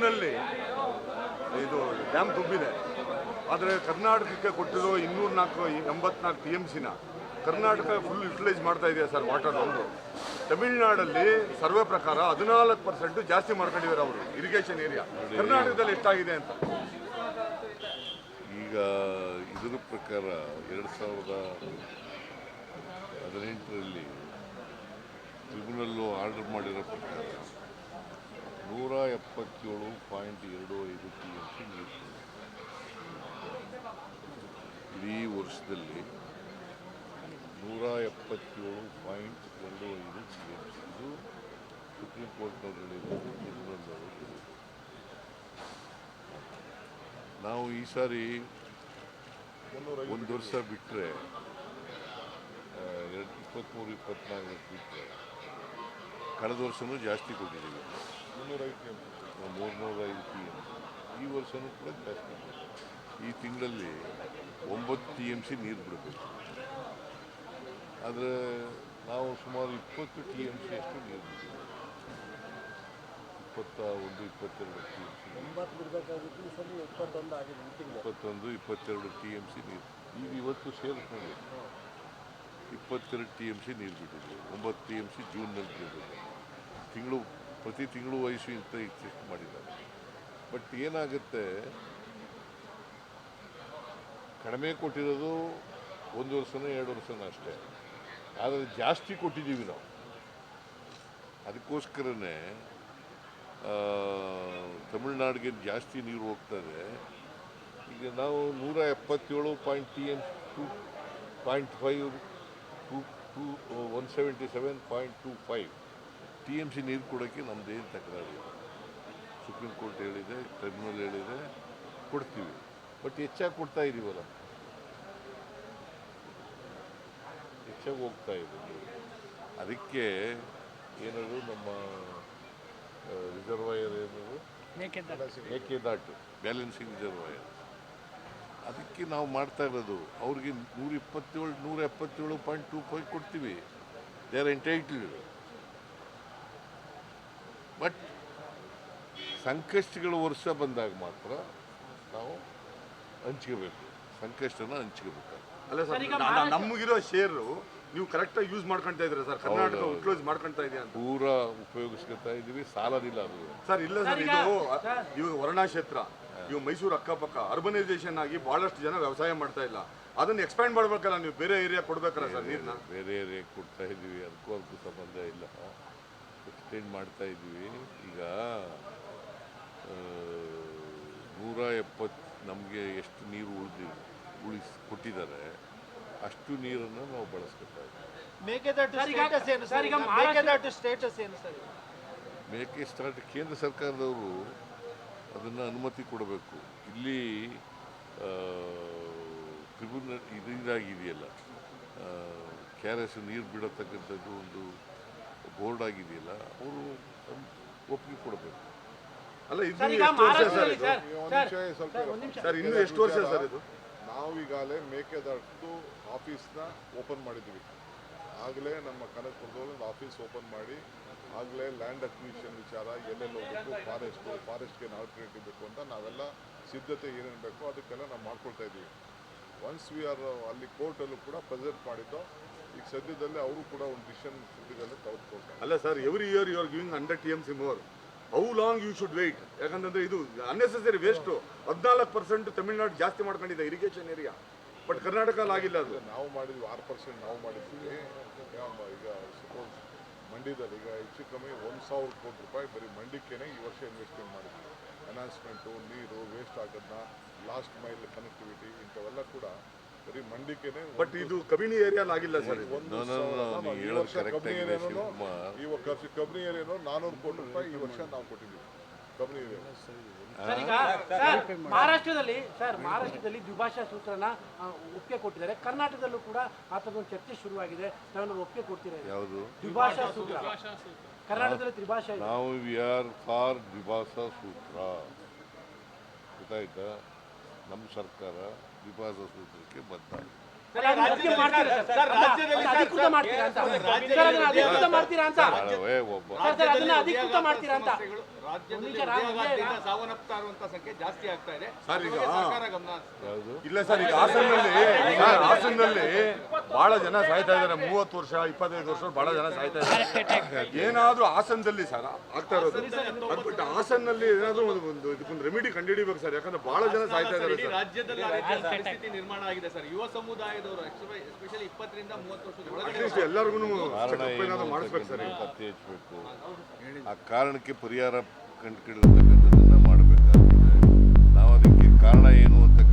ಜೂನಲ್ಲಿ ಇದು ಡ್ಯಾಮ್ ತುಂಬಿದೆ ಆದರೆ ಕರ್ನಾಟಕಕ್ಕೆ ಕೊಟ್ಟಿರೋ ಇನ್ನೂರ ನಾಲ್ಕು ಎಂಬತ್ನಾಲ್ಕು ಟಿ ಎಂ ಸಿನ ಕರ್ನಾಟಕ ಫುಲ್ ಯುಟಿಲೈಸ್ ಮಾಡ್ತಾ ಇದೆಯಾ ಸರ್ ವಾಟರ್ ಒಂದು ತಮಿಳುನಾಡಲ್ಲಿ ಸರ್ವೆ ಪ್ರಕಾರ ಹದಿನಾಲ್ಕು ಪರ್ಸೆಂಟ್ ಜಾಸ್ತಿ ಮಾಡ್ಕೊಂಡಿದ್ದಾರೆ ಅವರು ಇರಿಗೇಷನ್ ಏರಿಯಾ ಕರ್ನಾಟಕದಲ್ಲಿ ಎಷ್ಟಾಗಿದೆ ಅಂತ? ಈಗ ಇದರ ಪ್ರಕಾರ ಎರಡು ಸಾವಿರದ ಹದಿನೆಂಟರಲ್ಲಿ ಟ್ರಿಬ್ಯುನಲ್ಲು ಆರ್ಡರ್ ಮಾಡಿರೋ ಪ್ರಕಾರ ನೂರ ಎಪ್ಪತ್ತೇಳು ಪಾಯಿಂಟ್ ಎರಡು ಐದು ಟಿ ಎಂ ಸಿ ನೀರು ಇಡೀ ವರ್ಷದಲ್ಲಿ ನೂರ ಎಪ್ಪತ್ತೇಳು ಪಾಯಿಂಟ್ ಎರಡು ಐದು ಟಿ ಎಂ ಸಿ. ಇದು ಸುಪ್ರೀಂ ಕೋರ್ಟ್ನವ್ರು ನಾವು ಈ ಸಾರಿ ಒಂದು ವರ್ಷ ಬಿಟ್ಟರೆ ಎರಡು ಇಪ್ಪತ್ತ್ಮೂರು ಇಪ್ಪತ್ತ್ನಾಲ್ಕು ಬಿಟ್ಟರೆ ಕಳೆದ ವರ್ಷವೂ ಜಾಸ್ತಿ ಕೊಟ್ಟಿದ್ದೀವಿ. ಮೂರ್ನೂರ ಐದು ಟಿ ಎಂ ಈ ವರ್ಷನೂ ಕೂಡ ಜಾಸ್ತಿ. ಈ ತಿಂಗಳಲ್ಲಿ ಒಂಬತ್ತು ಟಿ ಎಂ ಸಿ ನೀರು ಬಿಡಬೇಕು. ಆದರೆ ನಾವು ಸುಮಾರು ಇಪ್ಪತ್ತು ಟಿ ಎಂ ಸಿ ಅಷ್ಟು ನೀರು ಬಿಡ್ತೀವಿ ಇಪ್ಪತ್ತ ಒಂದು ಇಪ್ಪತ್ತೆರಡು ಟಿ ಎಂ ಸಿ ಇಪ್ಪತ್ತೊಂದು ಆಗಿದೆ ಈ ತಿಂಗಳು. ಇಪ್ಪತ್ತೊಂದು ಇಪ್ಪತ್ತೆರಡು ಟಿ ಎಂ ಸಿ ನೀರು. ಈಗ ಇವತ್ತು ಸೇರಿಸ್ಕೊಂಡು ಇಪ್ಪತ್ತೆರಡು ಟಿ ಎಂ ಸಿ ನೀರು ಬಿಟ್ಟಿದ್ದೀವಿ ಒಂಬತ್ತು ಟಿ ಎಂ ಸಿ ಜೂನ್ನಲ್ಲಿ ಬಿಡಬೇಕು. ತಿಂಗಳು ಪ್ರತಿ ತಿಂಗಳು ವಯಸ್ಸು ಇಂತ ಇಷ್ಟು ಮಾಡಿದ್ದಾರೆ. ಬಟ್ ಏನಾಗುತ್ತೆ? ಕಡಿಮೆ ಕೊಟ್ಟಿರೋದು ಒಂದು ವರ್ಷನೋ ಎರಡು ವರ್ಷನೋ ಅಷ್ಟೇ. ಆದರೆ ಜಾಸ್ತಿ ಕೊಟ್ಟಿದ್ದೀವಿ ನಾವು. ಅದಕ್ಕೋಸ್ಕರನೇ ತಮಿಳ್ನಾಡಿಗೆ ಜಾಸ್ತಿ ನೀರು ಹೋಗ್ತದೆ ಈಗ ನಾವು ನೂರ ಎಪ್ಪತ್ತೇಳು point T M two point five two two one seventy seven point two five T M C ನೀರು ಕೊಡೋಕ್ಕೆ ನಮ್ಮದೇನು ತಕರಾರಿಲ್ಲ ಸುಪ್ರೀಂ ಕೋರ್ಟ್ ಹೇಳಿದೆ ಟ್ರಿಬ್ಯುನಲ್ ಹೇಳಿದೆ ಕೊಡ್ತೀವಿ. ಬಟ್ ಹೆಚ್ಚಾಗಿ ಕೊಡ್ತಾ ಇದ್ದೀವಲ್ಲ ಹೆಚ್ಚಾಗಿ ಹೋಗ್ತಾ ಇದೆ ಅದಕ್ಕೆ ಏನಾದರು ನಮ್ಮ ರಿಸರ್ವಾಯರ್ ಏನದು ಮೇಕೆದಾಟು ಬ್ಯಾಲೆನ್ಸಿಂಗ್ ರಿಸರ್ವಾಯರ್. ಅದಕ್ಕೆ ನಾವು ಮಾಡ್ತಾ ಇರೋದು ಅವ್ರಿಗೆ ನೂರ ಇಪ್ಪತ್ತೇಳು ನೂರ ಎಪ್ಪತ್ತೇಳು ಪಾಯಿಂಟ್ ಟೂ ಫೈವ್ ಕೊಡ್ತೀವಿ. ದೇ ಆರ್ ಎಂಟೈಟ್ಲ್ಡ್ ಬಟ್ ಸಂಕಷ್ಟಗಳು ವರ್ಷ ಬಂದಾಗ ಮಾತ್ರ ನಾವು ಹಂಚ್ಕೋಬೇಕು. ಸಂಕಷ್ಟನ ಹಂಚ್ಕೋಬೇಕು ಅಲ್ಲ ಸರ್ ನಮಗಿರೋ ಶೇರು ನೀವು ಕರೆಕ್ಟಾಗಿ ಯೂಸ್ ಮಾಡ್ಕೊಂತ ಇದ್ರೆ ಸರ್? ಕರ್ನಾಟಕ ಕ್ಲೋಸ್ ಯುಟಿಲೈಸ್ ಮಾಡ್ಕೊಂತ ಇದೆಯಾ ಅಂತ? ಪೂರ ಉಪಯೋಗಿಸ್ಕೊತಾ ಇದ್ದೀವಿ ಸಾಲದಿಲ್ಲ ಅದು. ಸರ್ ಇಲ್ಲ ಸರ್ ಇದು ಇವಾಗ ವರ್ಣಾ ಕ್ಷೇತ್ರ ಇವಾಗ ಮೈಸೂರು ಅಕ್ಕಪಕ್ಕ ಅರ್ಬನೈಸೇಷನ್ ಆಗಿ ಬಹಳಷ್ಟು ಜನ ವ್ಯವಸಾಯ ಮಾಡ್ತಾ ಇಲ್ಲ. ಅದನ್ನ ಎಕ್ಸ್ಪ್ಯಾಂಡ್ ಮಾಡ್ಬೇಕಲ್ಲ ನೀವು ಬೇರೆ ಏರಿಯಾ ಕೊಡ್ಬೇಕಲ್ಲ ಸರ್ ನೀರ್ನ? ಬೇರೆ ಏರಿಯಾ ಕೊಡ್ತಾ ಇದ್ದೀವಿ ಅದಕ್ಕೂ ಅದಕ್ಕೂ ಸಂಬಂಧ ಇಲ್ಲ. ಎಕ್ಸ್ಟೆಂಡ್ ಮಾಡ್ತಾ ಇದ್ದೀವಿ. ಈಗ ನೂರ ಎಪ್ಪತ್ತು ನಮಗೆ ಎಷ್ಟು ನೀರು ಉಳಿದಿ ಉಳಿಸ್ ಕೊಟ್ಟಿದ್ದಾರೆ ಅಷ್ಟು ನೀರನ್ನು ನಾವು ಬಳಸ್ಕೊತಾ ಇದ್ದೀವಿ. ಮೇಕೆದಾಟು ಸ್ಟೇಟಸ್ ಏನು ಸರ್, ಸರ್ ಈಗ ಈಗ ಮಹಾರಾಷ್ಟ್ರ- ಮೇಕೆದಾಟು ಸ್ಟೇಟಸ್ ಏನು ಸರ್? ಈಗ? ಮೇಕೆ ಸ್ಟಾರ್ಟ್ ಕೇಂದ್ರ ಸರ್ಕಾರದವರು ಅದನ್ನು ಅನುಮತಿ ಕೊಡಬೇಕು. ಇಲ್ಲಿ ಟ್ರಿಬ್ಯುನಲ್ ಇದಾಗಿದೆಯಲ್ಲ ಕೆ ಆರ್ ಎಸ್ ನೀರು ಬಿಡತಕ್ಕಂಥದ್ದು ಒಂದು ಬೋರ್ಡ್ ಆಗಿದೆಯಲ್ಲ ಅವರು ಒಪ್ಪಿಗೆ ಕೊಡಬೇಕು. ಅಲ್ಲ ಇದು ಎಷ್ಟು ವರ್ಷ ಸರ್ ಇದು? ಸರ್ ಒಂದು ನಿಮಿಷ ಸ್ವಲ್ಪ ಸರ್, ಒಂದ್ ನಿಮಿಷ. ಸರ್ ಇನ್ನು ಎಷ್ಟು ವರ್ಷ ಸರ್ ಇದು? ನಾವು ಈಗಾಗಲೇ ಮೇಕೆದಾಟು ಆಫೀಸ್ನ ಓಪನ್ ಮಾಡಿದ್ದೀವಿ. ಆಗಲೇ ನಮ್ಮ ಕನಕಪುರದಲ್ಲಿ ಒಂದು ಆಫೀಸ್ ಓಪನ್ ಮಾಡಿ ಆಗಲೇ ಲ್ಯಾಂಡ್ ಅಕ್ವಿಷನ್ ವಿಚಾರ ಎಲ್ಲೆಲ್ಲಿ ಹೋಗಬೇಕು ಫಾರೆಸ್ಟು ಫಾರೆಸ್ಟ್ಗೆ ಆಲ್ಟರ್ನೇಟಿವ್ ಬೇಕು ಅಂತ ನಾವೆಲ್ಲ ಸಿದ್ಧತೆ ಏನೇನು ಬೇಕೋ ಅದಕ್ಕೆಲ್ಲ ನಾವು ಮಾಡ್ಕೊಳ್ತಾ ಇದ್ದೀವಿ. ಒನ್ಸ್ ವಿ ಆರ್ ಅಲ್ಲಿ ಕೋರ್ಟಲ್ಲೂ ಕೂಡ ಪ್ರೆಸೆಂಟ್ ಮಾಡಿದ್ದು ಈಗ ಸದ್ಯದಲ್ಲೇ ಅವರು ಕೂಡ ಒಂದು ಡಿಸಿಷನ್ ಸದ್ಯದಲ್ಲೇ ತೆಗೆದುಕೊಳ್ತಾರೆ. ಅಲ್ಲ sir every year you are giving hundred T M C more how long you should wait ಯಾಕಂತಂದ್ರೆ ಇದು ಅನ್ನೆಸೆಸರಿ ವೇಸ್ಟು ಹದಿನಾಲ್ಕು ಪರ್ಸೆಂಟ್ ತಮಿಳ್ನಾಡು ಜಾಸ್ತಿ ಮಾಡ್ಕೊಂಡಿದೆ ಇರಿಗೇಷನ್ ಏರಿಯಾ ಬಟ್ ಕರ್ನಾಟಕದಲ್ಲಿ ಆಗಿಲ್ಲ ಅದು. ನಾವು ಮಾಡಿದ್ವಿ ಆರು ಪರ್ಸೆಂಟ್ ನಾವು ಮಾಡಿದ್ವಿ. ಈಗ ಸಪೋಸ್ ಮಂಡ್ಯದಲ್ಲಿ ಈಗ ಹೆಚ್ಚು ಕಮ್ಮಿ ಒಂದು ಸಾವಿರ ಕೋಟಿ ರೂಪಾಯಿ ಬರೀ ಮಂಡ್ಯಕ್ಕೇನೆ ಈ ವರ್ಷ ಇನ್ವೆಸ್ಟ್ಮೆಂಟ್ ಮಾಡಿದ್ವಿ. ಅನೌನ್ಸ್ಮೆಂಟು ನೀರು ವೇಸ್ಟ್ ಆಗೋದನ್ನ ಲಾಸ್ಟ್ ಮೈಲ್ ಕನೆಕ್ಟಿವಿಟಿ ಇಂಥವೆಲ್ಲ ಕೂಡ ಬರೀ ಮಂಡಿಕೆನೆ ಬಟ್ ಇದು ಕಬಿನಿ ಏರಿಯಾಲ್ ಆಗಿಲ್ಲ ಸರ್ ಒಂದು ಈ ವರ್ಷ ಕಬ್ನಿ ಏರಿಯಾನು. ಈ ವರ್ಷ ಕಬ್ನಿ ಏರಿಯಾನು ನಾನ್ನೂರು ಕೋಟಿ ರೂಪಾಯಿ ಈ ವರ್ಷ ನಾವು ಕೊಟ್ಟಿದ್ದೀವಿ. ಕಬ್ಬಿಣಿ ಏರಿಯಾ ಸರ್ ಮಹಾರಾಷ್ಟ್ರದಲ್ಲಿ ಸರ್ ಮಹಾರಾಷ್ಟ್ರದಲ್ಲಿ ದ್ವಿಭಾಷಾ ಸೂತ್ರನ ಒಪ್ಪಿಗೆ ಕೊಟ್ಟಿದ್ದಾರೆ. ಕರ್ನಾಟಕದಲ್ಲೂ ಕೂಡ ಆ ಥರದೊಂದು ಚರ್ಚೆ ಶುರುವಾಗಿದೆ. ನಾನು ಒಪ್ಪಿಗೆ ಕೊಡ್ತೀರಾ ಯಾವುದು? ದ್ವಿಭಾಷಾ ಸೂತ್ರ. ಕರ್ನಾಟಕದಲ್ಲಿ ತ್ರಿಭಾಷಾ ಇದೆ. ನಾವು ವಿ ಆರ್ ಫಾರ್ ದ್ವಿಭಾಷಾ ಸೂತ್ರ. ಗೊತ್ತಾಯ್ತಾ? ನಮ್ಮ ಸರ್ಕಾರ ದ್ವಿಭಾಷಾ ಸೂತ್ರಕ್ಕೆ ಬದ್ಧ ಮಾಡ್ತೀರಾ ಸರ್? ಸರ್, ರಾಜ್ಯದಲ್ಲಿ ಅಧಿಕೃತ ಮಾಡ್ತೀರಾ ಅಂತ. ಮಾಡ್ತೀರಾ ಅಂತ. ಒಬ್ಬ. ಸರ್, ಸರ್, ಅದನ್ನ ಅಧಿಕೃತ ಮಾಡ್ತೀರಾ ಅಂತ. ಸರ್, ಈಗ- ಇಲ್ಲ ಸರ್ ಈಗ ಹಾಸನಲ್ಲಿ ಸರ್, ಹಾಸನಲ್ಲಿ ಬಹಳ ಜನ ಸಾಯ್ತಾ ಇದ್ದಾರೆ. ಮೂವತ್ತು ವರ್ಷ ಇಪ್ಪತ್ತೈದು ವರ್ಷ ಬಹಳ ಜನ ಸಾಯ್ತಾ ಇದ್ದಾರೆ. ಏನಾದ್ರೂ ಹಾಸನದಲ್ಲಿ ಸರ್ ಆಗ್ತಾ ಇರೋದು? ಅದ್ಬಿಟ್ಟು ಹಾಸನಲ್ಲಿ ಏನಾದ್ರೂ ಒಂದು ಒಂದು ಇದಕ್ಕೊಂದು ರೆಮಿಡಿ ಕಂಡುಹಿಡಿಬೇಕು ಸರ್. ಯಾಕಂದ್ರೆ ಬಹಳ ಜನ ಸಾಯ್ತಾ ಇದ್ದಾರೆ ಸರ್. ರಾಜ್ಯದಲ್ಲಿ ನಿರ್ಮಾಣ ಆಗಿದೆ ಸರ್. ಯುವ ಸಮುದಾಯದವರು ಎಸ್ಪೆಷಲಿ ಇಪ್ಪತ್ತರಿಂದ ಮೂವತ್ತು ವರ್ಷದ ಒಳಗಡೆ ಅಟ್ಲೀಸ್ಟ್ ಎಲ್ಲರಿಗೂ ಮಾಡಿಸ್ಬೇಕು ಸರ್. ಆ ಕಾರಣಕ್ಕೆ ಪರಿಹಾರ ಕಂಡುಕೊಳ್ಳತಕ್ಕಂಥದ್ದನ್ನು ಮಾಡಬೇಕಾಗುತ್ತೆ ನಾವು ಅದಕ್ಕೆ ಕಾರಣ ಏನು ಅಂತಕ್ಕಂಥದ್ದನ್ನು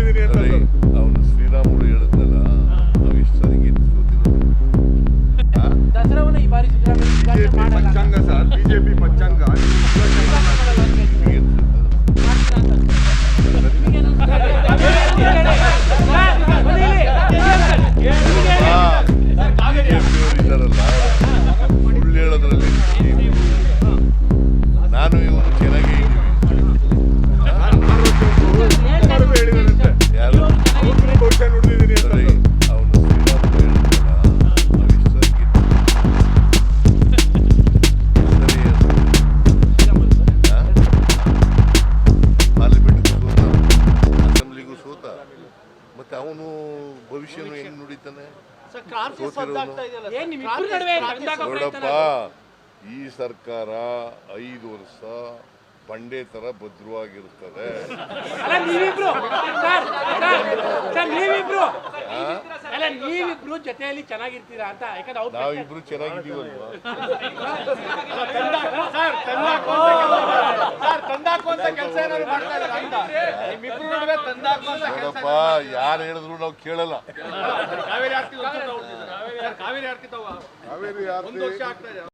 ಅಂತ ಅವನು ಶ್ರೀರಾಮುಲು ನಾವು ಇಷ್ಟು ಸೋತಿರೋದು ಆ? ದಸರಾವನ್ನ ಈ ಬಾರಿ ಪಂಚಾಂಗ ಸರ್ ಬಿಜೆಪಿ ಪಂಚಾಂಗ. ನೋಡಪ್ಪ ಈ ಸರ್ಕಾರ ಐದು ವರ್ಷ ಬಂಡೆ ತರ ಭದ್ರವಾಗಿರ್ತದೆ ಅಲ್ಲ ನೀವಿಬ್ರು. ಸರ್ ಸರ್ ಸರ್ ನೀವಿಬ್ರು. ಅಲ್ಲ ನೀವಿಬ್ರು ಜೊತೆಯಲ್ಲಿ ಚೆನ್ನಾಗಿರ್ತೀರಾ ಅಂತ ಯಾಕಂದ್ರೆ ಅವ್ರು ನಾವಿಬ್ರು ಚೆನ್ನಾಗಿದ್ದೀವಲ್ವಾ? ನೋಡಪ್ಪ ಯಾರು ಹೇಳಿದ್ರು ನಾವು ಕೇಳಲ್ಲ. ಕಾವೇರಿ. ಸರ್ ಕಾವೇರಿ ಒಂದು ವರ್ಷ ಆಗ್ತಾ ಇದೆ